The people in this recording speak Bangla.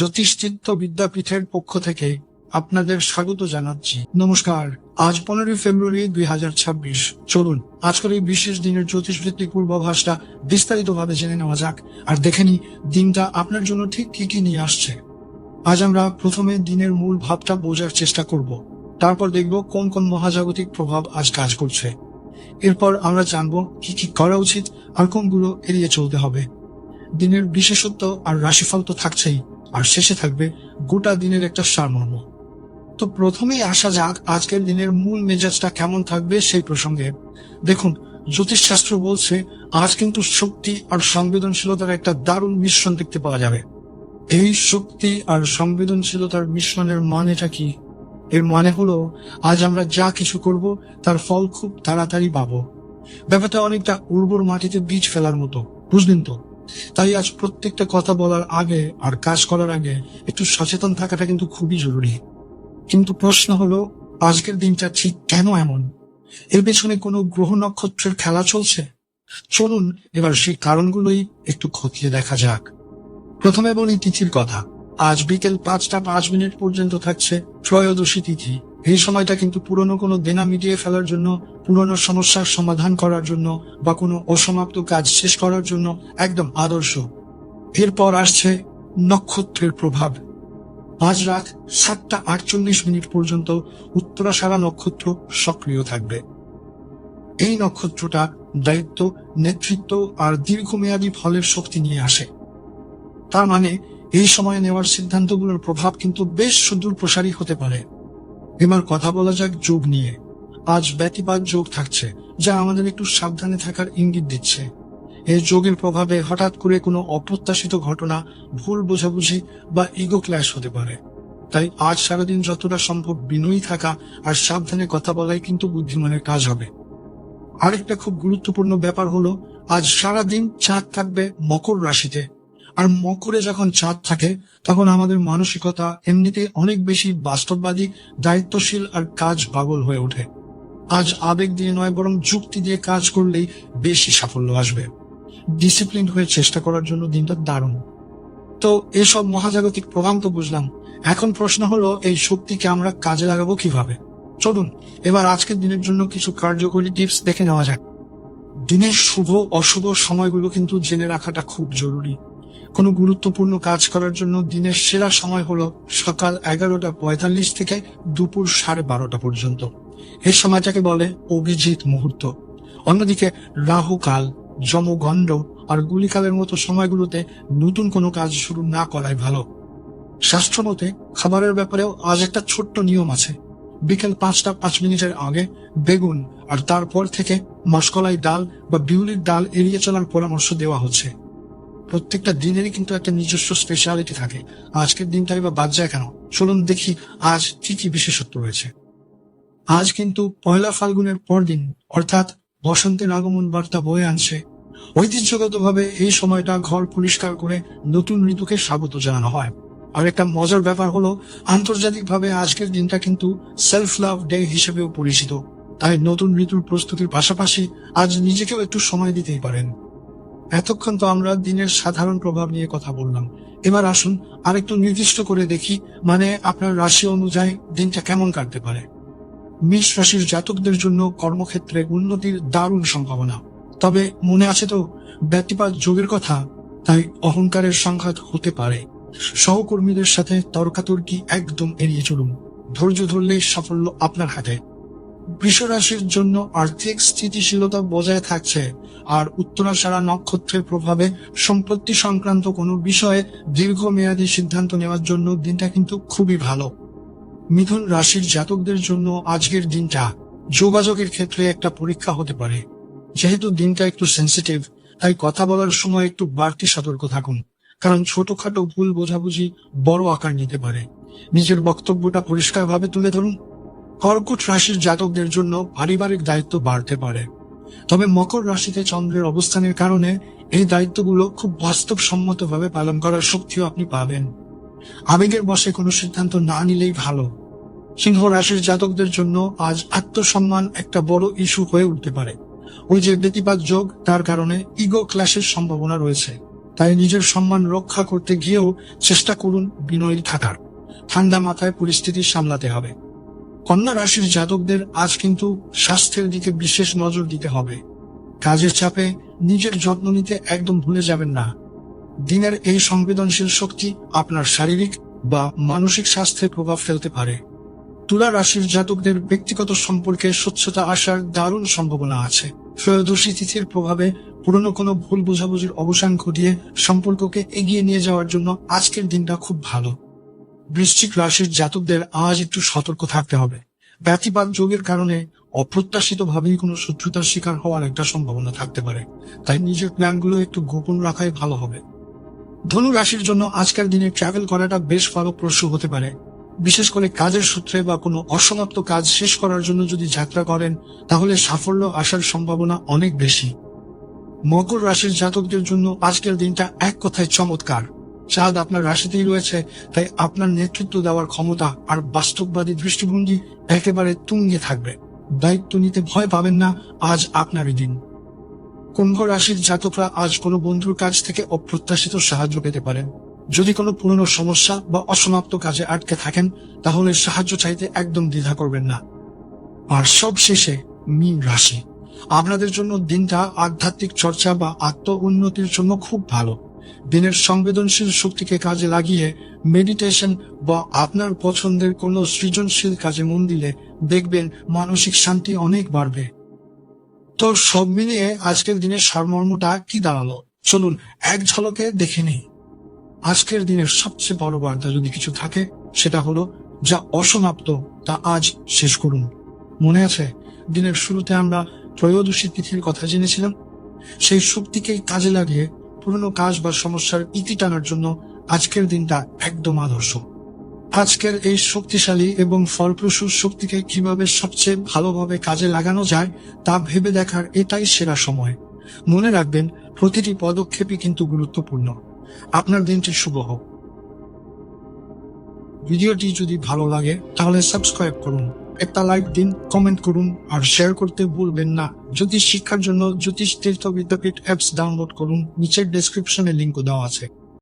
জ্যোতিষচিত্ত বিদ্যাপীঠের পক্ষ থেকে আপনাদের স্বাগত জানাচ্ছি। নমস্কার, আজ পনেরোই ফেব্রুয়ারি দুই হাজার ছাব্বিশ। চলুন, আজকের এই বিশেষ দিনের জ্যোতিষভিত্তিক পূর্বাভাসটা বিস্তারিতভাবে জেনে নেওয়া যাক। আর দেখে নি দিনটা আপনার জন্য ঠিক কি কি নিয়ে আসছে। আজ আমরা প্রথমে দিনের মূল ভাবটা বোঝার চেষ্টা করব। তারপর দেখব কোন কোন মহাজাগতিক প্রভাব আজ কাজ করছে। এরপর আমরা জানব কি কি করা উচিত আর কোনগুলো এড়িয়ে চলতে হবে। দিনের বিশেষত্ব আর রাশিফল তো থাকছেই। আর শেষে থাকবে গোটা দিনের একটা সারমর্ম। তো প্রথমেই আসা যাক আজকের দিনের মূল মেজাজটা কেমন থাকবে সেই প্রসঙ্গে। দেখুন, জ্যোতিষশাস্ত্র বলছে, আজ কিন্তু শক্তি আর সংবেদনশীলতার একটা দারুণ মিশ্রণ দেখতে পাওয়া যাবে। এই শক্তি আর সংবেদনশীলতার মিশ্রণের মানেটা কি? এর মানে হলো, আজ আমরা যা কিছু করব, তার ফল খুব তাড়াতাড়ি পাবো। ব্যাপারটা অনেকটা উর্বর মাটিতে বীজ ফেলার মতো, বুঝলেন তো? তাই আজ প্রত্যেকটা কথা বলার আগে আর কাজ করার আগে একটু সচেতন থাকাটা কিন্তু খুবই জরুরি। কিন্তু প্রশ্ন হলো, আজকের দিনটা ঠিক কেন এমন? এর পেছনে কোনো গ্রহ নক্ষত্রের খেলা চলছে? চলুন এবার সেই কারণগুলোই একটু খতিয়ে দেখা যাক। প্রথমে বলি তিথির কথা। আজ বিকেল পাঁচটা পাঁচ মিনিট পর্যন্ত থাকছে ত্রয়োদশী তিথি। এই সময়টা কিন্তু পুরনো কোনো দেনা মিটিয়ে ফেলার জন্য, পুরনো সমস্যার সমাধান করার জন্য বা কোনো অসমাপ্ত কাজ শেষ করার জন্য একদম আদর্শ। এরপর আসছে নক্ষত্রের প্রভাব। আজ রাত সাতটা আটচল্লিশ মিনিট পর্যন্ত উত্তরাশারা নক্ষত্র সক্রিয় থাকবে। এই নক্ষত্রটা দায়িত্ব, নেতৃত্ব আর দীর্ঘমেয়াদী ফলের শক্তি নিয়ে আসে। তার মানে এই সময়ে নেওয়ার সিদ্ধান্তগুলোর প্রভাব কিন্তু বেশ সুদূর প্রসারী হতে পারে। এবার কথা বলা যাক যোগ নিয়ে। আজ ব্যতিপাত যোগ থাকছে, যা আমাদের একটু সাবধানে থাকার ইঙ্গিত দিচ্ছে। এই যোগের প্রভাবে হঠাৎ করে কোনো অপ্রত্যাশিত ঘটনা, ভুল বোঝাবুঝি বা ইগো ক্ল্যাশ হতে পারে। তাই আজ সারাদিন যতটা সম্ভব বিনয়ী থাকা আর সাবধানে কথা বলাই কিন্তু বুদ্ধিমানের কাজ হবে। আরেকটা খুব গুরুত্বপূর্ণ ব্যাপার হলো, আজ সারাদিন চাঁদ থাকবে মকর রাশিতে। আর মকরে যখন চাঁদ থাকে, তখন আমাদের মানসিকতা এমনিতে অনেক বেশি বাস্তববাদী, দায়িত্বশীল আর কাজ পাগল হয়ে ওঠে। আজ আবেগ দিয়ে নয়, বরং যুক্তি দিয়ে কাজ করলেই বেশি সাফল্য আসবে। ডিসিপ্লিন হয়ে চেষ্টা করার জন্য দিনটা দারুণ। তো এসব মহাজাগতিক প্রভাব তো বুঝলাম। এখন প্রশ্ন হলো, এই শক্তিকে আমরা কাজে লাগাবো কীভাবে? চলুন, এবার আজকের দিনের জন্য কিছু কার্যকরী টিপস দেখে নেওয়া যাক। দিনের শুভ, অশুভ সময়গুলো কিন্তু জেনে রাখাটা খুব জরুরি। কোনো গুরুত্বপূর্ণ কাজ করার জন্য দিনের সেরা সময় হলো সকাল এগারোটা পঁয়তাল্লিশ থেকে দুপুর সাড়ে বারোটা পর্যন্ত। এ সময়টাকে বলে অভিজিৎ মুহূর্ত। অন্যদিকে রাহু কাল, যমগণ্ড আর গুলিকালের মতো সময়গুলোতে নতুন কোনো কাজ শুরু না করাই ভালো। শাস্ত্রমতে খাবারের ব্যাপারেও আজ একটা ছোট্ট নিয়ম আছে। বিকেল পাঁচটা পাঁচ মিনিটের আগে বেগুন আর তারপর থেকে মশকলাই ডাল বা বিউলির ডাল এড়িয়ে চলার পরামর্শ দেওয়া হচ্ছে। প্রত্যেকটা দিনেরই কিন্তু একটা নিজস্ব স্পেশালিটি থাকে। আজকের দিনটাই বা বাদ যায় কেন? চলুন দেখি আজ কি কি বিশেষত্ব রয়েছে। আজ কিন্তু পয়লা ফাল্গুনের পরদিন, অর্থাৎ বসন্তের আগমন বার্তা বয়ে আনছে। ঐতিহ্যগতভাবে এই সময়টা ঘর পরিষ্কার করে নতুন ঋতুকে স্বাগত জানানো হয়। আর একটা মজার ব্যাপার হলো, আন্তর্জাতিকভাবে আজকের দিনটা কিন্তু সেলফ লাভ ডে হিসেবেও পরিচিত। তাই নতুন ঋতুর প্রস্তুতির পাশাপাশি আজ নিজেকেও একটু সময় দিতেই পারেন। এতক্ষণ তো আমরা দিনের সাধারণ প্রভাব নিয়ে কথা বললাম। এবার আসুন আরেকটু নির্দিষ্ট করে দেখি মানে আপনার রাশি অনুযায়ী দিনটা কেমন কাটতে পারে। মেষ রাশির জাতকদের জন্য কর্মক্ষেত্রে উন্নতির দারুণ সম্ভাবনা। তবে মনে আছে তো ব্যক্তিপাত যোগের কথা, তাই অহংকারের সংঘাত হতে পারে। সহকর্মীদের সাথে তর্কাতর্কি একদম এড়িয়ে চলুন। ধৈর্য ধরলে সাফল্য আপনার হাতে। বৃষ রাশির জন্য আর্থিক স্থিতিশীলতা বজায় থাকছে, আর উত্তরাশারা নক্ষত্রের প্রভাবে সম্পত্তি সংক্রান্ত কোনো বিষয়ে দীর্ঘমেয়াদী সিদ্ধান্ত নেওয়ার জন্য দিনটা কিন্তু খুবই ভালো। মিথুন রাশির জাতকদের জন্য আজকের দিনটা যোগাযোগের ক্ষেত্রে একটা পরীক্ষা হতে পারে। যেহেতু দিনটা একটু সেন্সিটিভ তাই কথা বলার সময় একটু বাড়তি সতর্ক থাকুন, কারণ ছোটখাটো ভুল বোঝাবুঝি বড় আকার নিতে পারে। নিজের বক্তব্যটা পরিষ্কারভাবে তুলে ধরুন। কর্কট রাশির জাতকদের জন্য পারিবারিক দায়িত্ব বাড়তে পারে। তবে মকর রাশিতে চন্দ্রের অবস্থানের কারণে এই দায়িত্বগুলো খুব বাস্তবসম্মতভাবে পালন করার শক্তিও আপনি পাবেন। আবেগের বসে কোনো সিদ্ধান্ত না নিলেই ভালো। সিংহ রাশির জাতকদের জন্য আজ আত্মসম্মান একটা বড় ইস্যু হয়ে উঠতে পারে। ওই যে ব্যতিপাত যোগ, তার কারণে ইগো ক্লাসের সম্ভাবনা রয়েছে। তাই নিজের সম্মান রক্ষা করতে গিয়েও চেষ্টা করুন বিনয়ী থাকার। ঠান্ডা মাথায় পরিস্থিতি সামলাতে হবে। কন্যা রাশির জাতকদের আজ কিন্তু স্বাস্থ্যের দিকে বিশেষ নজর দিতে হবে। কাজের চাপে নিজের যত্ন নিতে একদম ভুলে যাবেন না। দিনের এই সংবেদনশীল শক্তি আপনার শারীরিক বা মানসিক স্বাস্থ্যে প্রভাব ফেলতে পারে। তুলা রাশির জাতকদের ব্যক্তিগত সম্পর্কে স্বচ্ছতা আসার দারুণ সম্ভাবনা আছে। ত্রয়োদশী তিথির প্রভাবে পুরনো কোনো ভুল বোঝাবুঝির অবসান ঘটিয়ে সম্পর্ককে এগিয়ে নিয়ে যাওয়ার জন্য আজকের দিনটা খুব ভালো। বৃশ্চিক রাশির জাতকদের আজ একটু সতর্ক থাকতে হবে। ব্যতিবাদ যোগের কারণে অপ্রত্যাশিত ভাবেই কোনো শত্রুতার শিকার হওয়ার একটা সম্ভাবনা থাকতে পারে। তাই নিজের প্ল্যানগুলো একটু গোপন রাখাই ভালো হবে। ধনু রাশির জন্য আজকের দিনে ট্রাভেল করাটা বেশ ফলপ্রসূ হতে পারে। বিশেষ করে কাজের সূত্রে বা কোনো অসমাপ্ত কাজ শেষ করার জন্য যদি যাত্রা করেন, তাহলে সাফল্য আসার সম্ভাবনা অনেক বেশি। মকর রাশির জাতকদের জন্য আজকের দিনটা এক কথায় চমৎকার। চাঁদ আপনার রাশিতেই রয়েছে, তাই আপনার নেতৃত্ব দেওয়ার ক্ষমতা আর বাস্তববাদী দৃষ্টিভঙ্গি একেবারে তুঙ্গে থাকবে। দায়িত্ব নিতে ভয় পাবেন না, আজ আপনারই দিন। কুম্ভ রাশির জাতকরা আজ কোনো বন্ধুর কাছ থেকে অপ্রত্যাশিত সাহায্য পেতে পারেন। যদি কোনো পুরনো সমস্যা বা অসমাপ্ত কাজে আটকে থাকেন, তাহলে সাহায্য চাইতে একদম দ্বিধা করবেন না। আর সব শেষে মীন রাশি। আপনাদের জন্য দিনটা আধ্যাত্মিক চর্চা বা আত্ম উন্নতির জন্য খুব ভালো। দিনের সংবেদনশীল শক্তিকে কাজে লাগিয়ে মেডিটেশন বা আপনার পছন্দের কোনো সৃজনশীল কাজে মন দিলে দেখবেন মানসিক শান্তি অনেক বাড়বে। তো সব মিলিয়ে আজকের দিনের সারমর্মটা কি দাঁড়াল? চলুন এক ঝলকে দেখে নিই। আজকের দিনের সবচেয়ে বড় বার্তা যদি কিছু থাকে, সেটা হলো যা অসমাপ্ত, তা আজ শেষ করুন। মনে আছে? দিনের শুরুতে আমরা ত্রয়োদশী তিথির কথা জেনেছিলাম। সেই শক্তিকে কাজে লাগিয়ে পুরনো কাজ বা সমস্যার ইতি টানার জন্য আজকের দিনটা একদম আদর্শ। আজকের এই শক্তিশালী এবং ফলপ্রসূ শক্তিকে কীভাবে সবচেয়ে ভালোভাবে কাজে লাগানো যায়, তা ভেবে দেখার এটাই সেরা সময়। মনে রাখবেন, প্রতিটি পদক্ষেপই কিন্তু গুরুত্বপূর্ণ। আপনার দিনটি শুভ হোক। ভিডিওটি যদি ভালো লাগে, তাহলে সাবস্ক্রাইব করুন। একটা লাইক দিন কমেন্ট করুন আর শেয়ার করতে ভুলবেন না। জ্যোতিষ শিক্ষার জন্য জ্যোতিষ তীর্থ বিদ্যাপীঠ অ্যাপস ডাউনলোড করুন। নিচের ডেসক্রিপশনে লিঙ্ক দেওয়া আছে।